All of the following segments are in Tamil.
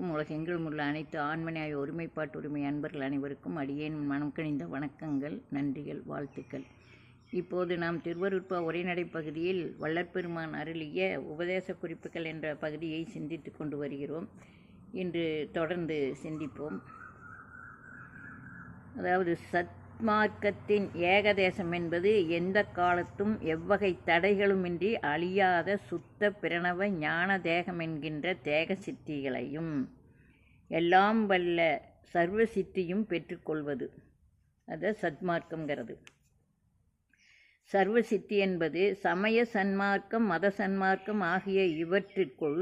அனைவருக்கும் உலகெங்கிலும் உள்ள அனைத்து ஆண்மனையாய் ஒருமைப்பாட்டு உரிமை அன்பர்கள் அனைவருக்கும் அடியேன் மனம் கணிந்த வணக்கங்கள் நன்றிகள் வாழ்த்துக்கள். இப்போது நாம் திருவருட்பா உரைநடை பகுதியில் வள்ளற்பெருமான் அருளிய உபதேச குறிப்புகள் என்ற பகுதியை சிந்தித்து கொண்டு வருகிறோம். இன்று தொடர்ந்து சிந்திப்போம். அதாவது சத் சத்மார்க்கத்தின் ஏகதேசம் என்பது எந்த காலத்தும் எவ்வகை தடைகளுமின்றி அழியாத சுத்த பிரணவ ஞான தேகம் என்கின்ற தேக சித்திகளையும் எல்லாம் வல்ல சர்வ சித்தியும் பெற்றுக்கொள்வது. அது சத்மார்க்கங்கிறது சர்வ சித்தி என்பது சமய சன்மார்க்கம் மத சன்மார்க்கம் ஆகிய இவற்றிற்குள்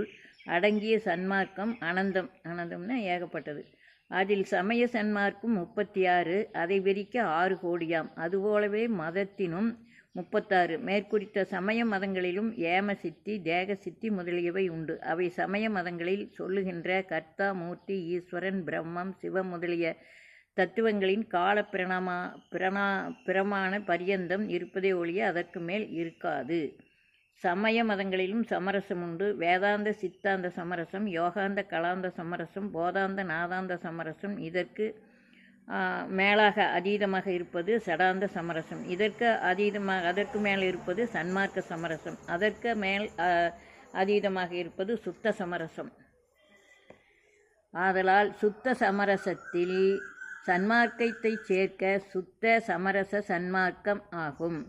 அடங்கிய சன்மார்க்கம் அனந்தம். அனந்தம்னா ஏகப்பட்டது. அதில் சமய சன்மார்க்கம் முப்பத்தி ஆறு அதை விரிக்க ஆறு கோடியாம். அதுபோலவே மதத்தினும் முப்பத்தாறு. மேற்குறித்த சமய மதங்களிலும் ஏம சித்தி தேக சித்தி முதலியவை உண்டு. அவை சமய மதங்களில் சொல்லுகின்ற கர்த்தா மூர்த்தி ஈஸ்வரன் பிரம்மம் சிவம் முதலிய தத்துவங்களின் கால பிரணமா பிரணா பிரமாண பரியந்தம் இருப்பதே ஒழிய அதற்கு மேல் இருக்காது. சமய மதங்களிலும் சமரசம் உண்டு. வேதாந்த சித்தாந்த சமரசம் யோகாந்த கலாந்த சமரசம் போதாந்த நாதாந்த சமரசம். இதற்கு மேலாக அதீதமாக இருப்பது சடாந்த சமரசம். இதற்கு அதீதமாக அதற்கு மேல் இருப்பது சன்மார்க்க சமரசம். அதற்கு மேல் அதீதமாக இருப்பது சுத்த சமரசம். ஆதலால் சுத்த சமரசத்தில் சன்மார்க்கத்தை சேர்க்க சுத்த சமரச சன்மார்க்கம் ஆகும்.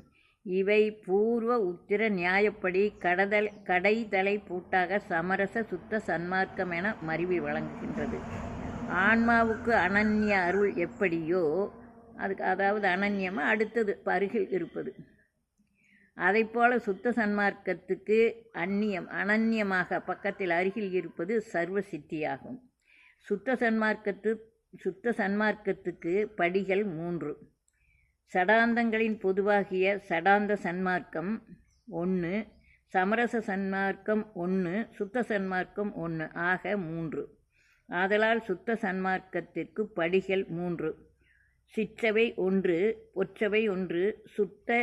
இவை பூர்வ உத்திர நியாயப்படி கடதல் கடைதலை பூட்டாக சமரச சுத்த சன்மார்க்கம் என மருவி வழங்குகின்றது. ஆன்மாவுக்கு அனன்ய அருள் எப்படியோ அதுக்கு அதாவது அனன்யமாக அடுத்தது அருகில் இருப்பது. அதை போல சுத்த சன்மார்க்கத்துக்கு அந்நியம் அனன்யமாக பக்கத்தில் அருகில் இருப்பது சர்வ சித்தியாகும். சுத்த சன்மார்க்கத்து சுத்த சன்மார்க்கத்துக்கு படிகள் மூன்று. சடாந்தங்களின் பொதுவாகிய சடாந்த சன்மார்க்கம் ஒன்று சமரச சன்மார்க்கம் ஒன்று சுத்த சன்மார்க்கம் ஒன்று ஆக மூன்று. ஆதலால் சுத்த சன்மார்க்கத்திற்கு படிகள் மூன்று. சிற்றவை ஒன்று ஒற்றவை ஒன்று சுத்த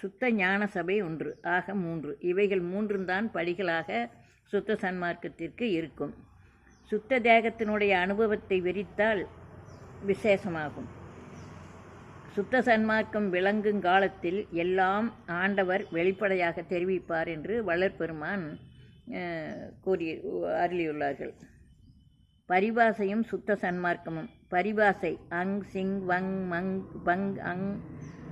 சுத்த ஞான சபை ஒன்று ஆக மூன்று. இவைகள் மூன்றும் தான் படிகளாக சுத்த சன்மார்க்கத்திற்கு இருக்கும். சுத்த தேகத்தினுடைய அனுபவத்தை விரித்தால் விசேஷமாகும். சுத்த சன்மார்க்கம் விளங்கும் காலத்தில் எல்லாம் ஆண்டவர் வெளிப்படையாக தெரிவிப்பார் என்று வளர்பெருமான் கூறி அருளியுள்ளார்கள். பரிபாசையும் சுத்த சன்மார்க்கமும் பரிபாசை அங் சிங் வங் மங் பங் அங்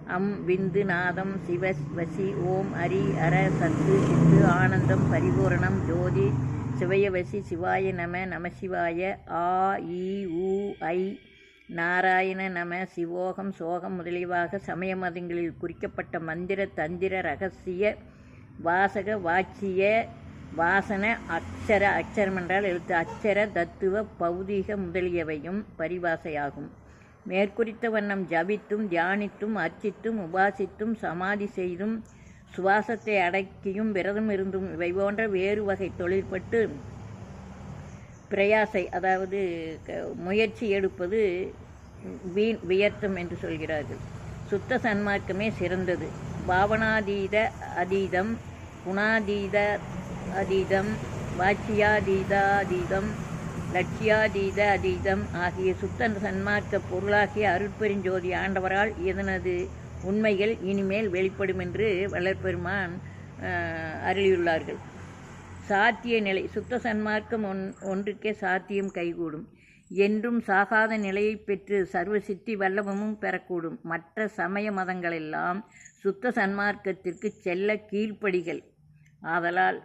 அம் விந்து நாதம் சிவ வசி ஓம் அரி அர சத்து சித்து ஆனந்தம் பரிபூரணம் ஜோதி சிவயவசி சிவாய நம நமசிவாய ஆ இ உ ஐ நாராயண நம சிவோகம் சோகம் முதலியவாக சமய மதங்களில் குறிக்கப்பட்ட மந்திர தந்திர ரகசிய வாசக வாட்சிய வாசன அக்ஷர அக்ஷரம் என்றால் எழுத்து. அக்ஷர தத்துவ பௌதிக முதலியவையும் பரிபாசையாகும். மேற்குறித்த வண்ணம் ஜபித்தும் தியானித்தும் அர்ச்சித்தும் உபாசித்தும் சமாதி செய்தும் சுவாசத்தை அடக்கியும் விரதம் இருந்தும் இவை போன்ற வேறு வகை தொழிற்பட்டு பிரயாசை அதாவது முயற்சி எடுப்பது வீண் வியர்த்தம் என்று சொல்கிறார்கள். சுத்த சன்மார்க்கமே சிறந்தது. பாவனாதீத அதீதம் குணாதீத அதீதம் வாட்சியாதீதாதீதம் லட்சியாதீத அதீதம் ஆகிய சுத்த சன்மார்க்க பொருளாகிய அருட்பெருஞ்சோதி ஆண்டவரால் இதனது உண்மைகள் இனிமேல் வெளிப்படும் என்று வளர்பெருமான் அருளியுள்ளார்கள். சாத்திய நிலை சுத்த சன்மார்க்கம் ஒன் ஒன்றுக்கே சாத்தியம் கைகூடும். என்றும் சாகாத நிலையை பெற்று சர்வ சித்தி வல்லவமும் பெறக்கூடும். மற்ற சமய மதங்களெல்லாம் சுத்த சன்மார்க்கத்திற்கு செல்ல கீழ்ப்படிகள். ஆதலால்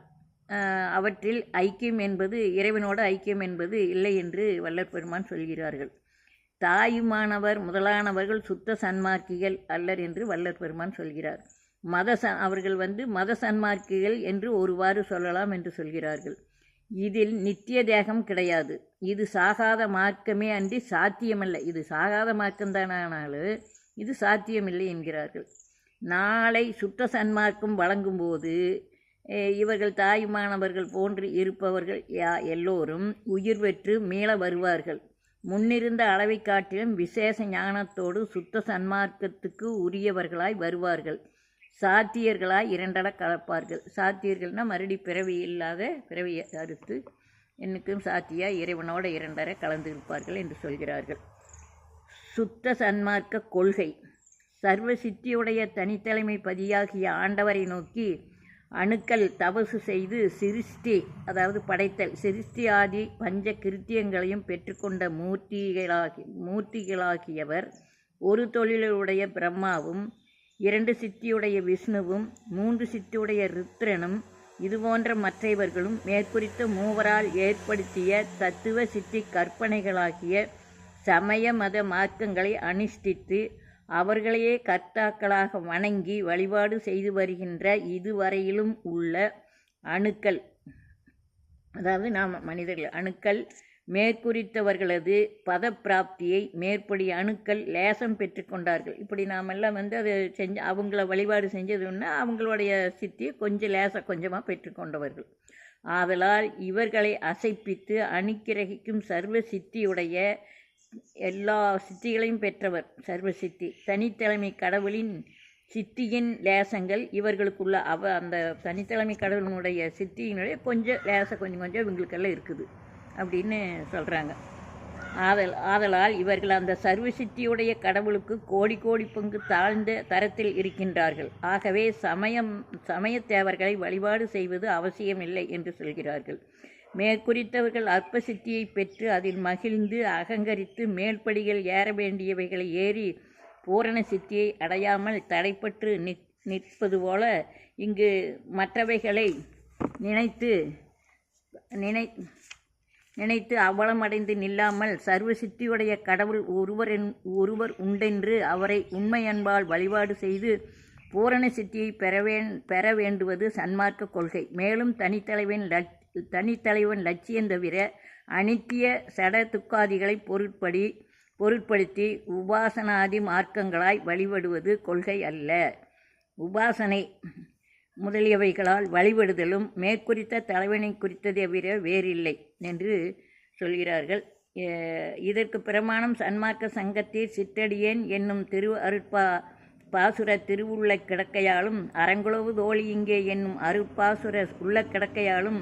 அவற்றில் ஐக்கியம் என்பது இறைவனோட ஐக்கியம் என்பது இல்லை என்று வல்லற்பெருமான் சொல்கிறார்கள். தாயுமானவர் முதலானவர்கள் சுத்த சன்மார்க்கிகள் அல்லர் என்று வல்லற் பெருமான் சொல்கிறார். மத ச அவர்கள் வந்து மத சன்மார்க்கிகள் என்று ஒருவாறு சொல்லலாம் என்று சொல்கிறார்கள். இதில் நித்திய தேகம் கிடையாது. இது சாகாத மார்க்கமே அன்றி சாத்தியமல்ல. இது சாகாத மார்க்கம்தானானாலும் இது சாத்தியமில்லை என்கிறார்கள். நாளை சுத்த சன்மார்க்கம் வழங்கும்போது இவர்கள் தாயுமானவர்கள் போன்று இருப்பவர்கள் யா எல்லோரும் உயிர் பெற்று மீள வருவார்கள். முன்னிருந்த அளவை காட்டிலும் விசேஷ ஞானத்தோடு சுத்த சன்மார்க்கத்துக்கு உரியவர்களாய் வருவார்கள். சாத்தியர்களாக இரண்டட கலப்பார்கள். சாத்தியர்கள்னால் மறுபடி பிறவி இல்லாத பிறவியை அறுத்து என்னுக்கும் சாத்தியாக இறைவனோட இரண்டரை கலந்து இருப்பார்கள் என்று சொல்கிறார்கள். சுத்த சன்மார்க்க கொள்கை. சர்வ சித்தியுடைய தனித்தலைமை பதியாகிய ஆண்டவரை நோக்கி அணுக்கள் தபசு செய்து சிருஷ்டி அதாவது படைத்தல் சிருஷ்டி ஆதி பஞ்ச கிருத்தியங்களையும் பெற்றுக்கொண்ட மூர்த்திகளாகி மூர்த்திகளாகியவர் ஒரு தொழிலுடைய பிரம்மாவும் இரண்டு சித்தியுடைய விஷ்ணுவும் மூன்று சித்தியுடைய ருத்ரனும் இதுபோன்ற மற்றவர்களும் மேற்குறித்த மூவரால் ஏற்படுத்திய தத்துவ சித்தி கற்பனைகளாகிய சமய மத மார்க்கங்களை அனுஷ்டித்து அவர்களையே கர்த்தாக்களாக வணங்கி வழிபாடு செய்து வருகின்ற இதுவரையிலும் உள்ள அணுக்கள். அதாவது நாம் மனிதர்கள் அணுக்கள் மேற்குறித்தவர்களது பதப்பிராப்தியை மேற்படி அணுக்கள் லேசம் பெற்றுக்கொண்டார்கள் இப்படி நாமெல்லாம் வந்து அதை செஞ்சு அவங்கள வழிபாடு செஞ்சதுன்னா அவங்களுடைய சித்தியை கொஞ்சம் லேச கொஞ்சமாக பெற்றுக்கொண்டவர்கள் ஆதலால் இவர்களை அசைப்பித்து அணுக்கிரகிக்கும் சர்வ சித்தியுடைய எல்லா சித்திகளையும் பெற்றவர் சர்வ சித்தி. தனித்தலைமை கடவுளின் சித்தியின் லேசங்கள் இவர்களுக்குள்ள அவ அந்த தனித்தலைமை கடவுளினுடைய சித்தியினுடைய கொஞ்சம் லேச கொஞ்சம் கொஞ்சம் இவங்களுக்கெல்லாம் இருக்குது. அப்படின்னு சொல்கிறாங்க ஆதல் ஆதலால் இவர்கள் அந்த சர்வசித்தியுடைய கடவுளுக்கு கோடி கோடி பங்கு தாழ்ந்த தரத்தில் இருக்கின்றார்கள். ஆகவே சமயம் சமயத்தேவர்களை வழிபாடு செய்வது அவசியமில்லை என்று சொல்கிறார்கள். மேற்குறித்தவர்கள் அற்ப சித்தியை பெற்று அதில் மகிழ்ந்து அகங்கரித்து மேல்படிகள் ஏற வேண்டியவைகளை ஏறி பூரண சித்தியை அடையாமல் தடைப்பட்டு நிற் நிற்பது போல இங்கு மற்றவைகளை நினைத்து நினை நினைத்து அவலமடைந்து நில்லாமல் சர்வ சித்தியுடைய கடவுள் ஒருவர் என் ஒருவர் உண்டென்று அவரை உண்மை அன்பால் வழிபாடு செய்து பூரண சித்தியை பெறவே பெற வேண்டுவது சன்மார்க்க கொள்கை. மேலும் தனித்தலைவன் லட் தனித்தலைவன் லட்சியம் தவிர அனித்திய சட துக்காதிகளை பொருட்படி பொருட்படுத்தி உபாசனாதி மார்க்கங்களாய் வழிபடுவது கொள்கை அல்ல. உபாசனை முதலியவைகளால் வழிபடுதலும் மேற்குறித்த தலைவனை குறித்ததை தவிர வேறில்லை என்று சொல்கிறார்கள். இதற்கு பிரமாணம் சன்மார்க்க சங்கத்தில் சித்தடியேன் என்னும் திரு அருட்பா பாசுர திருவுள்ள கிடக்கையாலும் அரங்குளவு தோழி இங்கே என்னும் அருட்பாசுர உள்ள கிடக்கையாலும்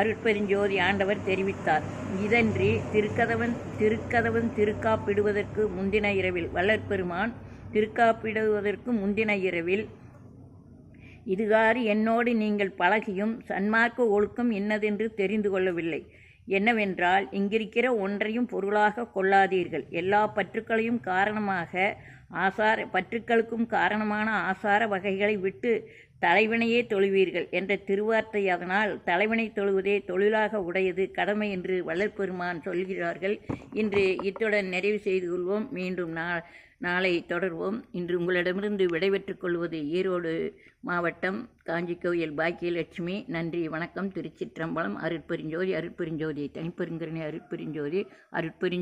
அருட்பெருஞ்சோதி ஆண்டவர் தெரிவித்தார். இதன்றி திருக்கதவன் திருக்கதவன் திருக்காப்பிடுவதற்கு முந்தின இரவில் வள்ளற்பெருமான் திருக்காப்பிடுவதற்கு முந்தின இரவில் இதுகாறு என்னோடு நீங்கள் பழகியும் சன்மார்க்க ஒழுக்கம் என்னதென்று தெரிந்து கொள்ளவில்லை. என்னவென்றால் இங்கிருக்கிற ஒன்றையும் பொருளாக கொள்ளாதீர்கள். எல்லா பற்றுக்களையும் காரணமாக ஆசார பற்றுக்களுக்கும் காரணமான ஆசார வகைகளை விட்டு தலைவினையே தொழுவீர்கள் என்ற திருவார்த்தை அதனால் தொழுவதே தொழிலாக உடையது கடமை என்று வளர்ப்பெருமான் சொல்கிறார்கள். இன்று இத்துடன் நிறைவு செய்து கொள்வோம். மீண்டும் நா நாளை தொடர்வோம். இன்று உங்களிடமிருந்து விடைபெற்றுக் கொள்வது ஈரோடு மாவட்டம் காஞ்சி கோயில் பாக்கியலட்சுமி. நன்றி வணக்கம். திருச்சிற்றம்பலம் அருட்பெருஞ்சோதி அருட்பெருஞ்சோதி தனிப்பெருங்கரணி அருட்பெருஞ்சோதி அருட்பெருஞ்சோதி